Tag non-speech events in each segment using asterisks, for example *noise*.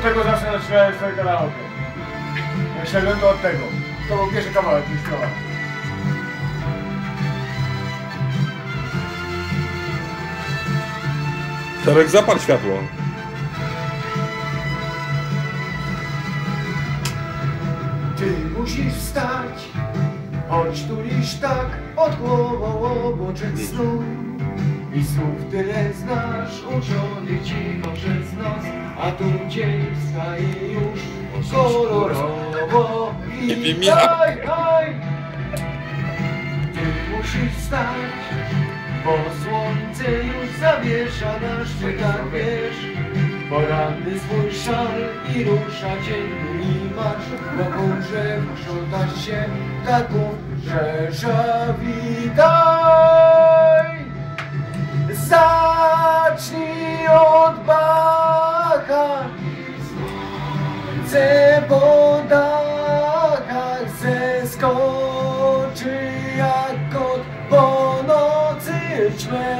Od tego zawsze zaczynałem swoje karaoke. Jak szedłem to od tego. To był pierwszy kawałek, który śpiewałem. Czarek, zapal światło. Ty musisz wstać, choć tulisz tak od głową snu. I słów tyle znasz, uczony cicho przez noc, a tu dzień wstaje już kolorowo. wiem Witaj, haj! Ty musisz wstać, bo słońce już zawiesza na szczytach wież. Poranny swój szal i rusza dzień i marsz Wokół drzew krzątasz się taków rzesza Witaj! Słońce po dachach zeskoczy jak kot po nocy ćmie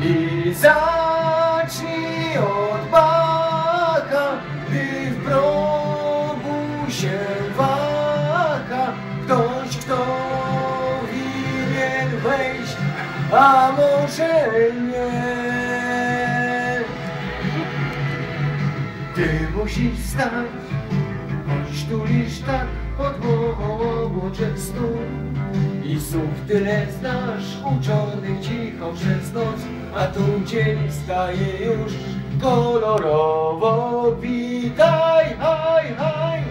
I zacznij od Bacha, gdy w progu się waha ktoś, kto winien wejść, a może nie. Musisz stać, choć tulisz tak pod głową stół. I słów tyle znasz, uczonych cicho przez noc, a tu dzień staje już kolorowo. Witaj, haj, haj!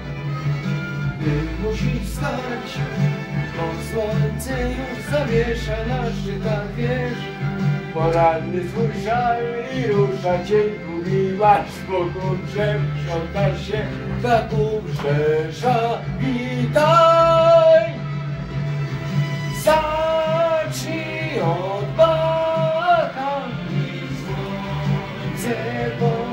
Ty musisz wstać, bo słońce już zawiesza na szczytach wież. Poranny żal i rusza cień gubi marsz wokół drzew, krzątasz się ptaków rzesza. Witaj! Zacznij od Bacha Słońce po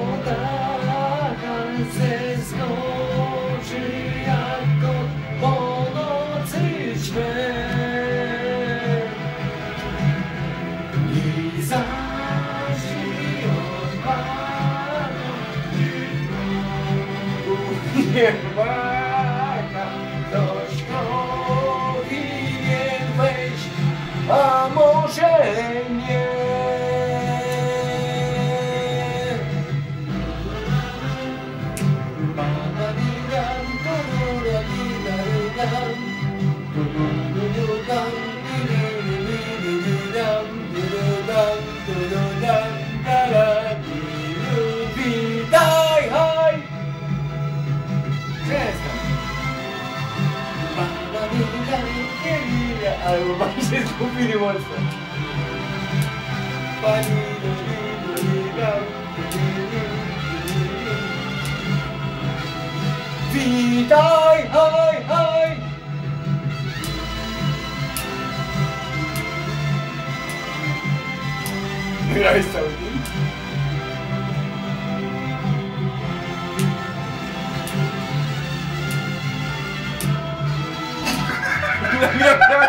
Nie Bacha Aí eu vou vocês conferir o Vida, ai, ai, ai. Graças *laughs* a